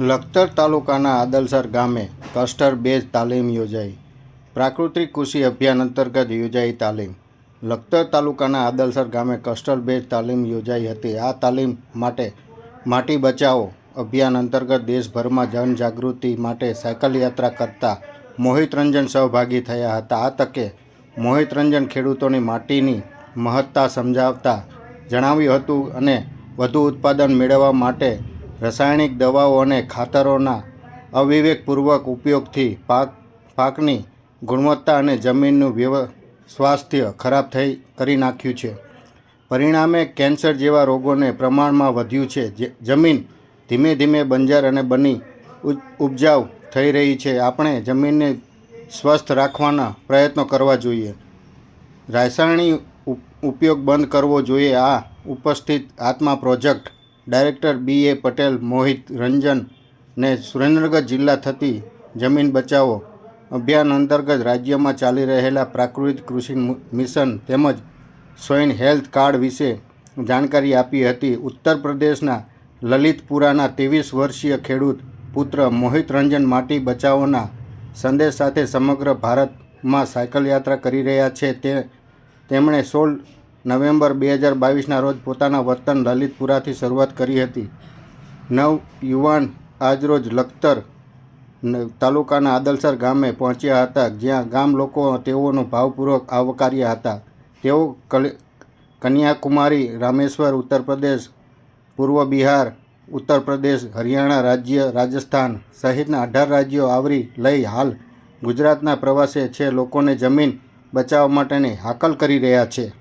લખતર તાલુકાના આદલસર ગામે કસ્ટર બેઝ તાલીમ યોજાઈ. પ્રાકૃતિક કૃષિ અભિયાન અંતર્ગત યોજાઈ તાલીમ. લખતર તાલુકાના આદલસર ગામે કસ્ટર બેઝ તાલીમ યોજાઈ હતી. આ તાલીમ માટે માટી બચાવો અભિયાન અંતર્ગત દેશભરમાં જનજાગૃતિ માટે સાયકલ યાત્રા કરતા મોહિત રંજન સહભાગી થયા હતા. આ તકે મોહિત રંજન ખેડૂતોની માટીની મહત્તા સમજાવતા જણાવ્યું હતું અને વધુ ઉત્પાદન મેળવવા માટે રાસાયણિક દવાઓ અને ખાતરોના અવિવેકપૂર્વક ઉપયોગથી પાક, પાકની ગુણવત્તા અને જમીનનું વ્યવ, સ્વાસ્થ્ય ખરાબ થઈ, કરી નાખ્યું છે. પરિણામે કેન્સર જેવા રોગોને પ્રમાણમાં વધ્યું છે. જમીન ધીમે ધીમે બંજર અને બની ઉપજાઉ થઈ રહી છે. આપણે જમીનને સ્વસ્થ રાખવાના પ્રયત્નો કરવા જોઈએ. રાસાયણિક ઉપયોગ બંધ કરવો જોઈએ. આ ઉપસ્થિત ATMA project director B A Patel, Mohit Ranjan ને સુરેન્દ્રનગર જિલ્લા થતી જમીન બચાવો અભિયાન અંતર્ગત રાજ્યમાં ચાલી રહેલા પ્રાકૃતિક કૃષિ મિશન તેમજ સ્વયં હેલ્થ કાર્ડ વિશે જાણકારી આપી હતી. ઉત્તર પ્રદેશના લલિતપુરાના ત્રેવીસ વર્ષીય ખેડૂત પુત્ર મોહિત રંજન માટી બચાવોના સંદેશ સાથે સમગ્ર ભારતમાં સાયકલ યાત્રા કરી રહ્યા છે. તે, તેમણે સોળ નવેમ્બર બે હજાર બાવીસના રોજ પોતાના વતન લલિતપુરાથી શરૂઆત કરી હતી. નવ યુવાન આજરોજ લખતર તાલુકાના આદલસર ગામે પહોંચ્યા હતા, જ્યાં ગામ લોકો તેઓનો ભાવપૂર્વક આવકાર્યા હતા. તેઓ કન્યાકુમારી, રામેશ્વર, ઉત્તર પ્રદેશ, પૂર્વ બિહાર, ઉત્તર પ્રદેશ, હરિયાણા રાજ્ય, રાજસ્થાન સહિતના અઢાર રાજ્યો આવરી લઈ હાલ ગુજરાતના પ્રવાસે છે. લોકોને જમીન બચાવવા માટેની હાકલ કરી રહ્યા છે.